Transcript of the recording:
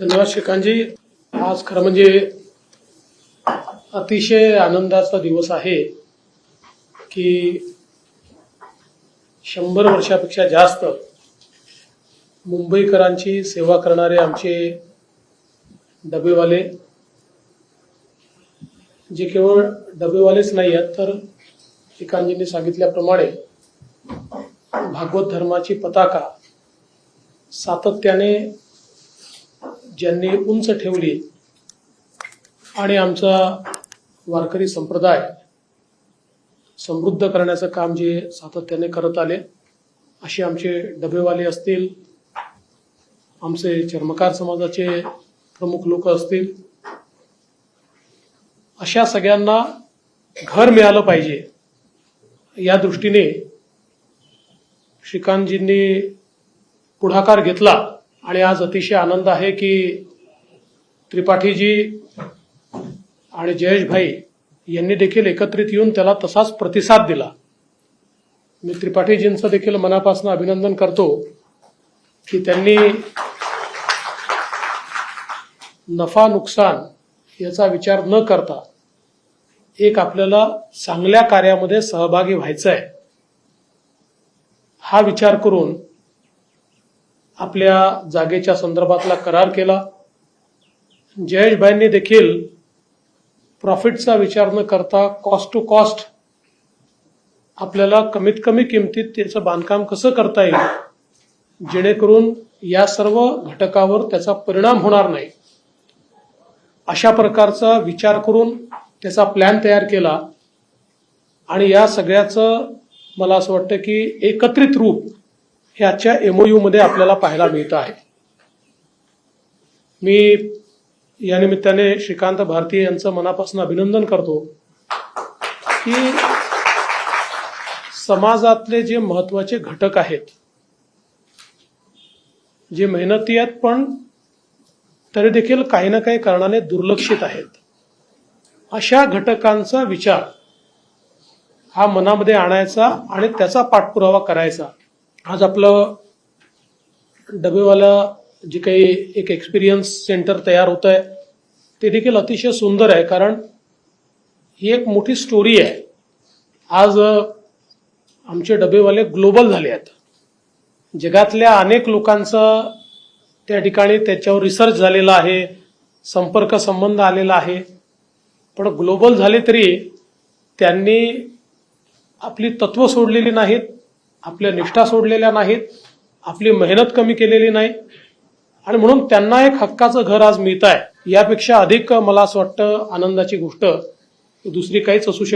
धन्यवाद श्रीकांतजी. आज खरं म्हणजे अतिशय आनंदाचा दिवस आहे की शंभर वर्षापेक्षा जास्त मुंबईकरांची सेवा करणारे आमचे डबेवाले जे केवळ डबेवालेच नाही आहेत तर श्रीकांतजींनी सांगितल्याप्रमाणे भागवत धर्माची पताका सातत्याने ज्यांनी उंच ठेवली आणि आमचा वारकरी संप्रदाय समृद्ध करण्याचं काम जे सातत्याने करत आले असे आमचे डबेवाले असतील आमचे चर्मकार समाजाचे प्रमुख लोक असतील अशा सगळ्यांना घर मिळालं पाहिजे. या दृष्टीने श्रीकांतजींनी पुढाकार घेतला. आणि आज अतिशय आनंद आहे की त्रिपाठीजी आणि जयेश भाई यांनी देखील एकत्रित येऊन त्याला तसाच प्रतिसाद दिला. मी त्रिपाठीजींचं देखील मनापासून अभिनंदन करतो की त्यांनी नफा नुकसान याचा विचार न करता एक आपल्याला चांगल्या कार्यामध्ये सहभागी व्हायचं आहे हा विचार करून आपल्या जागेच्या संदर्भातला करार केला. जयेशभाईंनी देखील प्रॉफिटचा विचार न करता कॉस्ट टू कॉस्ट आपल्याला कमीत कमी किमतीत त्याचं बांधकाम कसं करता येईल जेणेकरून या सर्व घटकावर त्याचा परिणाम होणार नाही. अशा प्रकारचा विचार करून त्याचा प्लॅन तयार केला. आणि या सगळ्याचं मला असं वाटतं की एकत्रित रूप हे आजच्या एमओयू मध्ये आपल्याला पाहायला मिळतं आहे. मी या निमित्ताने श्रीकांत भारती यांचं मनापासून अभिनंदन करतो की समाजातले जे महत्त्वाचे घटक आहेत जे मेहनती आहेत पण तरी देखील काही ना काही कारणाने दुर्लक्षित आहेत. अशा घटकांचा विचार हा मनामध्ये आणायचा आणि त्याचा पाठपुरावा करायचा. आज आपलं डबेवाला जे काही एक एक्सपिरियन्स सेंटर तयार होत आहे ते देखील अतिशय सुंदर आहे कारण ही एक मोठी स्टोरी आहे. आज आमचे डबेवाले ग्लोबल झाले आहेत. जगातल्या अनेक लोकांचा त्या ठिकाणी त्याच्यावर रिसर्च झालेला आहे संपर्क संबंध आलेला आहे. पण ग्लोबल झाले तरी त्यांनी आपली तत्व सोडलेली नाहीत. आपल्या निष्ठा सोडलेल्या नाहीत आपली मेहनत कमी केलेली नाही. आणि म्हणून त्यांना एक हक्काचं घर आज मिळत आहे यापेक्षा अधिक मला असं वाटतं आनंदाची गोष्ट दुसरी काहीच असू शकते